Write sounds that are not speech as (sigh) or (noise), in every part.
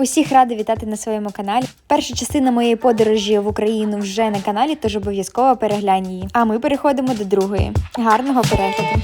Усіх рада вітати на своєму каналі. Перша частина моєї подорожі в Україну вже на каналі, тож обов'язково переглянь її. А ми переходимо до другої. Гарного перегляду!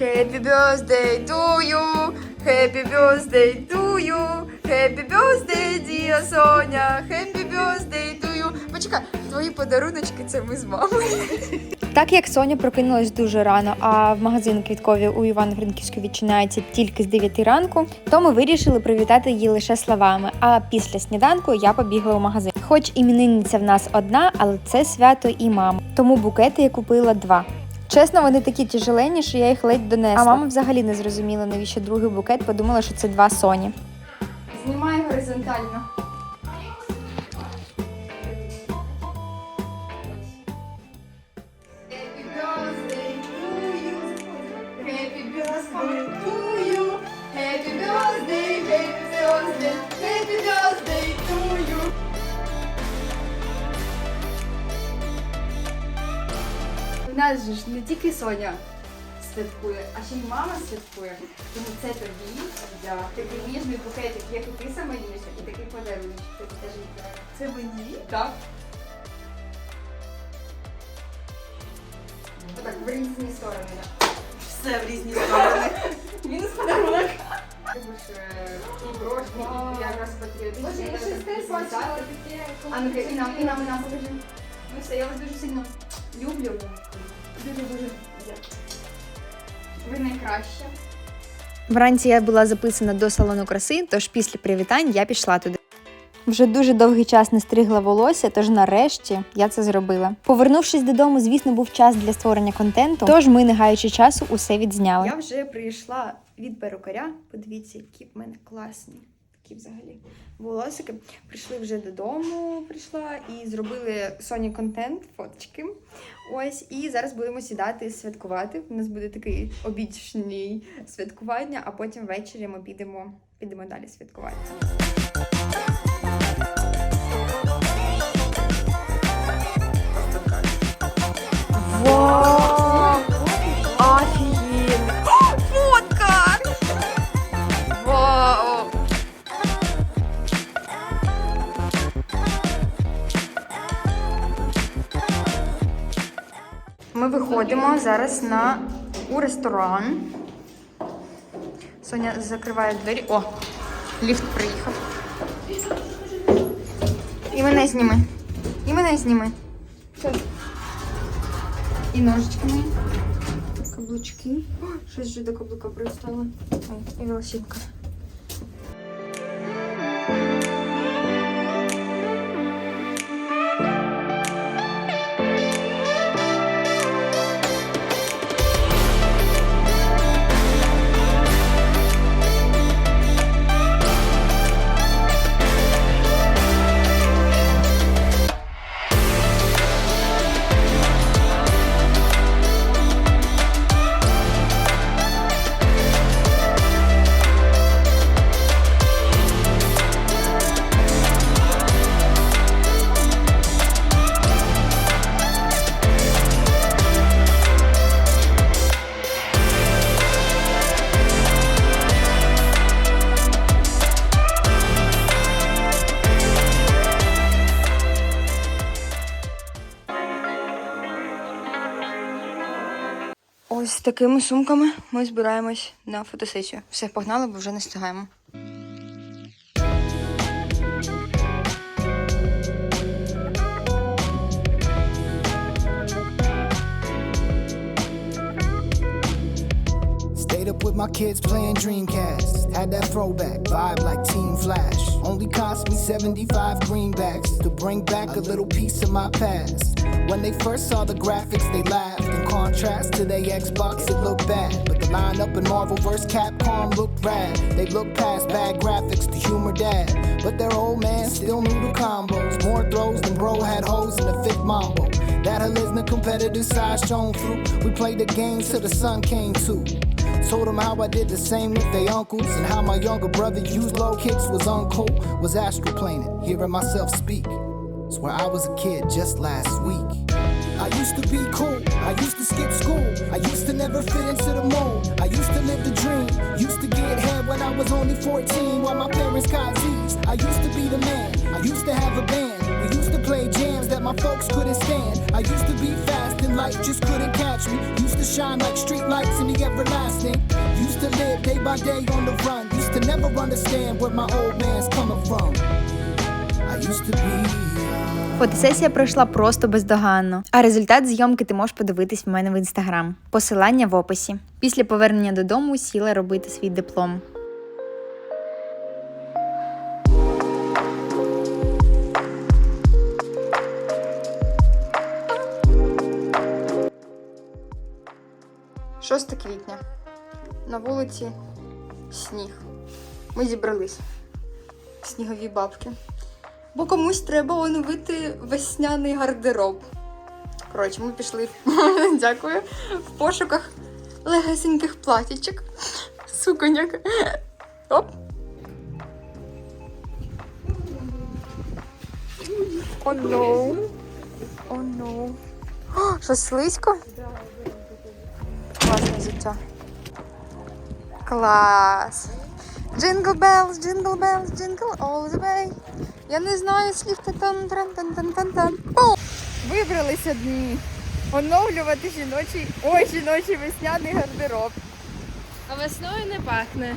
Happy birthday to you, happy birthday to you, happy birthday, dear Соня, happy birthday to you. Почекай, твої подаруночки це ми з мамою. Так як Соня прокинулась дуже рано, а в магазин квіткові у Івано-Франківську відчиняється тільки з 9 ранку, то ми вирішили привітати її лише словами. А після сніданку я побігла у магазин. Хоч іменинниця в нас одна, але це свято і мама. Тому букети я купила два. Чесно, вони такі тяжелені, що я їх ледь донесла. А мама взагалі не зрозуміла, навіщо другий букет, подумала, що це два Соні. Знімай горизонтально. Нас же ж не тільки Соня святкує, а ще й мама святкує. Тому це тобі да. такий ніжний букетик, як і ти сама ніжна, і такий подарунок. Тобі теж. Це мені? Так. Отак, в різні сторони. да. Все в різні сторони. (laughs) Мінус подарунок. І брошки, і якраз патріотичні. Боже, я щось теж бачила таке. А ну і нам, і нам, і нам покажи. Ну все, я вас дуже сильно люблю. Дуже дуже. Ви найкраща. Вранці я була записана до салону краси, тож після привітань я пішла туди. Вже дуже довгий час не стригла волосся, тож нарешті я це зробила. Повернувшись додому, звісно, був час для створення контенту. Тож ми, не гаючи часу, усе відзняли. Я вже прийшла від перукаря. Подивіться, які в мене класні. Такі взагалі волосики. Прийшли вже додому, прийшла і зробили Соні контент, фоточки. Ось, і зараз будемо сідати святкувати. У нас буде такий обічний святкування, а потім ввечері ми підемо, підемо далі святкувати. Ми виходимо зараз на у ресторан. Соня закриває двері. О, ліфт приїхав. І мене зніми. І мене зніми. І ножички мої. Каблучки. Щось вже до каблука пристало. Ой, і волосинка. Ось такими сумками ми збираємось на фотосесію. Все, погнали, бо вже не встигаємо. Up with my kids playing Dreamcast. Had that throwback vibe like Team Flash. Only cost me 75 greenbacks to bring back a little piece of my past. When they first saw the graphics, they laughed. In contrast to their Xbox, it looked bad. But the lineup in Marvel vs. Capcom looked rad. They looked past bad graphics to humor dad. But their old man still knew the combos. More throws than bro had hoes in the fifth mambo. That Halisna competitive side shone through. We played the game till the sun came too. Told them how I did the same with their uncles and how my younger brother used low kicks was uncool. Was astral hearing myself speak. Swear I was a kid just last week. I used to be cool. I used to skip school. I used to never fit into the mold. I used to live the dream. Used to get head when I was only 14 while my parents got Z's. I used to be the man. I used to have a band. We used to play jams that my folks couldn't stand. I used to be fast and light just couldn't catch me. Used to shine like street lights in the everlasting. Used to live day by day on the run. Used to never understand where my old man's coming from. I used to be. Фотосесія пройшла просто бездоганно. А результат зйомки ти можеш подивитись в мене в інстаграм. Посилання в описі. Після повернення додому сіла робити свій диплом. Шосте квітня. На вулиці сніг. Ми зібрались. Снігові бабки. Бо комусь треба оновити весняний гардероб. Коротше, ми пішли (laughs) дякую, в пошуках легесеньких платічок. Суконяк. Оп. О, no. О, no. Що слизько? Класне взуття. Клас. Jingle bells, jingle bells, jingle all the way. Я не знаю слів та тан тран тан тан тан тан Вибралися дні. Оновлювати жіночий, ой, жіночий весняний гардероб. А весною не пахне.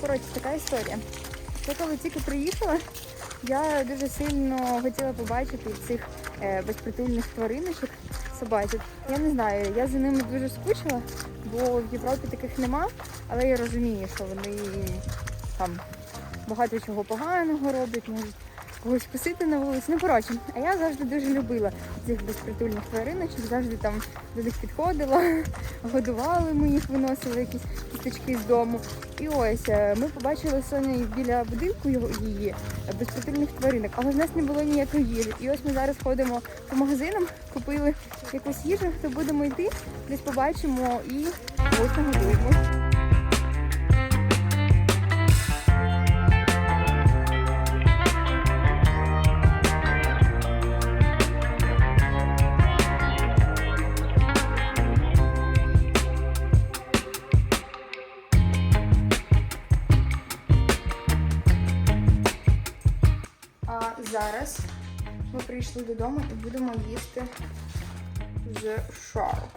Коротше, така історія. Я коли тільки приїхала, я дуже сильно хотіла побачити цих е, безпритульних твариночок, собачок. Я не знаю, я за ними дуже скучила, бо в Європі таких нема, але я розумію, що вони там багато чого поганого роблять, можуть когось кусити на вулиці. Ну коротше, а я завжди дуже любила цих безпритульних твариночок, завжди там до них підходила, (laughs) годували ми їх, виносили якісь кісточки з дому. І ось е, ми побачили Соню біля будинку її е, безпритульних тваринок, але в нас не було ніякої їжі. І ось ми зараз ходимо по магазинам, купили якусь їжу, то будемо йти, десь побачимо і ось нагодуємо. Ми прийшли додому і будемо їсти з Shark.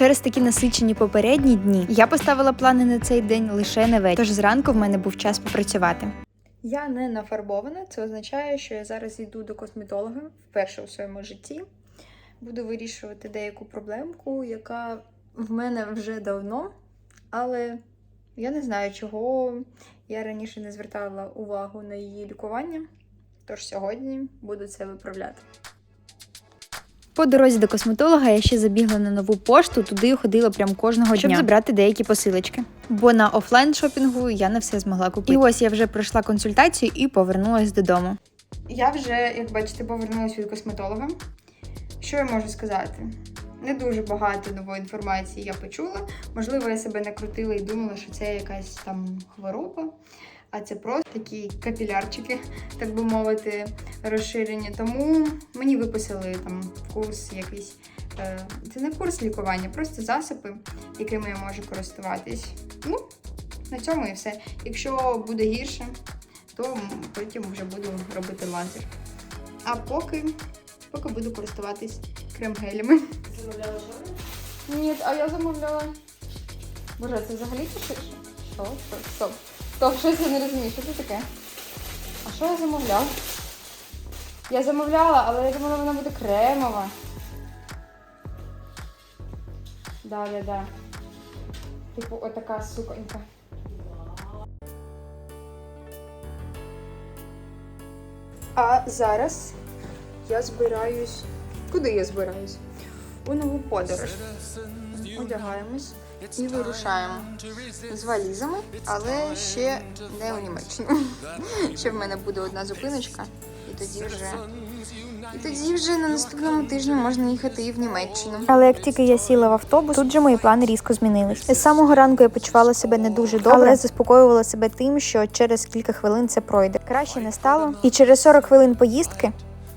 Через такі насичені попередні дні я поставила плани на цей день лише на вечір. Тож зранку в мене був час попрацювати. Я не нафарбована, це означає, що я зараз йду до косметолога вперше у своєму житті. Буду вирішувати деяку проблемку, яка в мене вже давно, але я не знаю, чого я раніше не звертала увагу на її лікування. Тож сьогодні буду це виправляти. По дорозі до косметолога я ще забігла на нову пошту, туди ходила прям кожного щоб дня, щоб забрати деякі посилочки. Бо на офлайн шопінгу я не все змогла купити. І ось я вже пройшла консультацію і повернулась додому. Я вже, як бачите, повернулася від косметолога. Що я можу сказати? Не дуже багато нової інформації я почула. Можливо, я себе накрутила і думала, що це якась там хвороба, а це просто такі капілярчики, так би мовити, розширені. Тому мені виписали там курс якийсь. е, Це не курс лікування, просто засоби, якими я можу користуватись. Ну, на цьому і все. Якщо буде гірше, то потім вже буду робити лазер. А поки, поки буду користуватись крем-гелями. Замовляла? Ні, а я замовляла. Боже, це взагалі? Що? Що? Стоп. Стоп, щось я не розумію, що це таке? А що я замовляла? Я замовляла, але я думала, вона буде кремова. Да, да, да. Типу, отака суконька. А зараз я збираюсь. Куди я збираюсь? У нову подорож. Одягаємось і вирушаємо з валізами, але ще не у Німеччину. (laughs) Ще в мене буде одна зупиночка, і тоді вже. І тоді вже на наступному тижні можна їхати і в Німеччину. Але як тільки я сіла в автобус, тут же мої плани різко змінились. З самого ранку я почувала себе не дуже добре, але заспокоювала себе тим, що через кілька хвилин це пройде. Краще не стало. І через 40 хвилин поїздки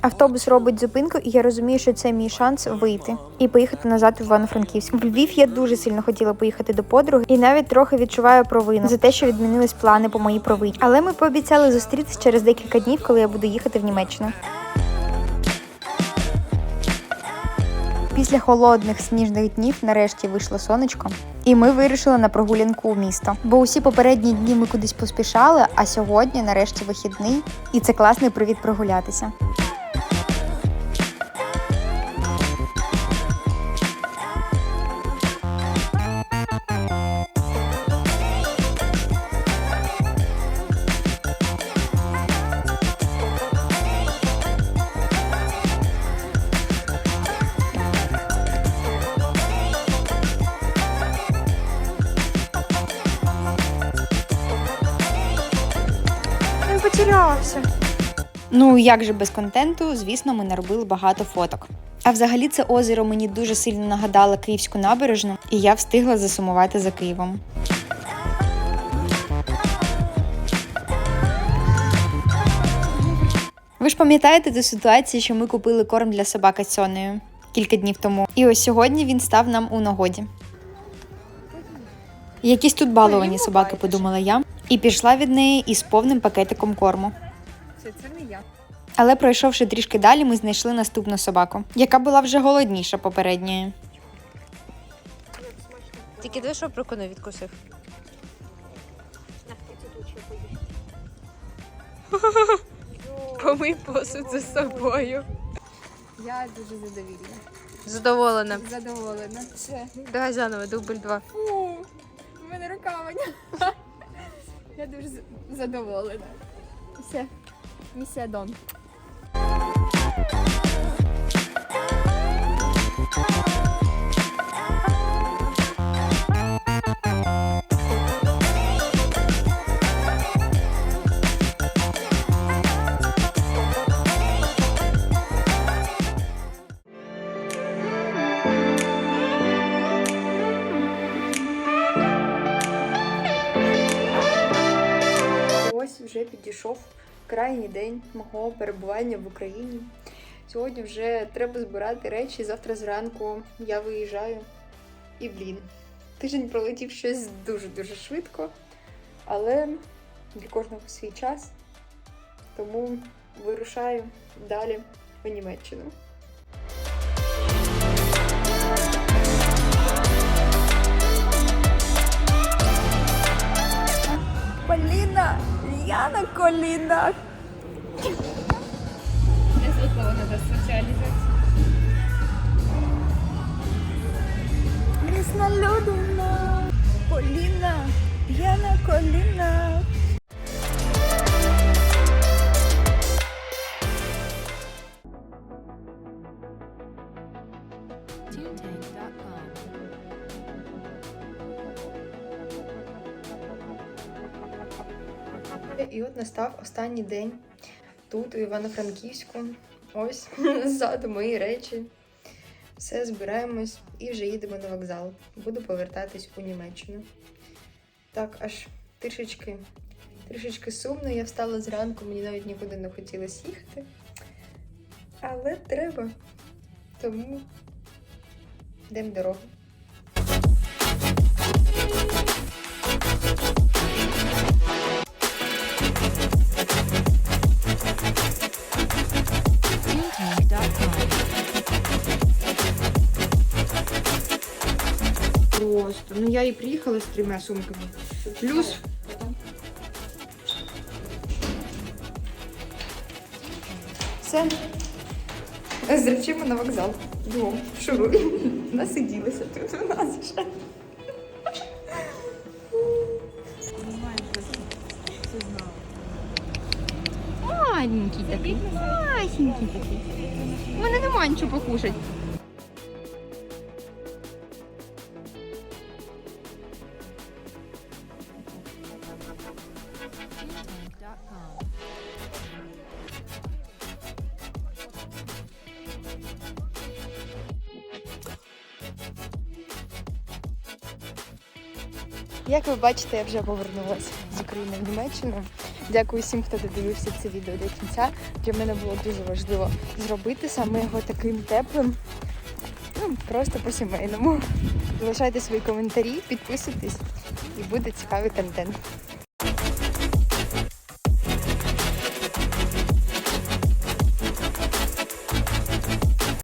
автобус робить зупинку, і я розумію, що це мій шанс вийти і поїхати назад в Івано-Франківськ. В Львів я дуже сильно хотіла поїхати до подруги, і навіть трохи відчуваю провину за те, що відмінились плани по моїй провині. Але ми пообіцяли зустрітися через декілька днів, коли я буду їхати в Німеччину. Після холодних сніжних днів нарешті вийшло сонечко, і ми вирішили на прогулянку у місто. Бо усі попередні дні ми кудись поспішали, а сьогодні нарешті вихідний, і це класний привід прогулятися. Він потерявся. Ну як же без контенту, звісно, ми наробили багато фоток. А взагалі це озеро мені дуже сильно нагадало Київську набережну, і я встигла засумувати за Києвом. Ви ж пам'ятаєте ту ситуацію, що ми купили корм для собаки з кілька днів тому. І ось сьогодні він став нам у нагоді. Якісь тут баловані собаки, подумала я, і пішла від неї із повним пакетиком корму. Це, це не я. Але пройшовши трішки далі, ми знайшли наступну собаку, яка була вже голодніша попередньої. Тільки диви, що прокону відкусив. (laughs) Помий посуд за собою. Я дуже задовільна. Задоволена. Задоволена. Все. Давай заново, дубль два. Фу, в мене рукавиня. Я дуже задоволена. Все. Місія Дон. Підійшов крайній день мого перебування в Україні. Сьогодні вже треба збирати речі. Завтра зранку я виїжджаю. І блін, тиждень пролетів щось дуже-дуже швидко, але для кожного свій час. Тому вирушаю далі в Німеччину. Колінах! Не звикла до соціалізації. Рісна людина! Поліна! Я на колінах! І от настав останній день тут, у Івано-Франківську. Ось (laughs) ззаду мої речі. Все збираємось і вже їдемо на вокзал. Буду повертатись у Німеччину. Так, аж трішечки, трішечки сумно. Я встала зранку, мені навіть нікуди не хотілося їхати. Але треба. Тому йдемо дорогу. Просто. Ну я і приїхала з трьома сумками. Плюс. Все. З речима на вокзал. Бігом. Шуруй. Насиділися тут у нас вже. Маленький такий, масенький такий. У мене немає нічого покушати. Як ви бачите, я вже повернулася з України в Німеччину. Дякую всім, хто додивився це відео до кінця. Для мене було дуже важливо зробити саме його таким теплим. Ну, просто по-сімейному. Залишайте свої коментарі, підписуйтесь і буде цікавий контент.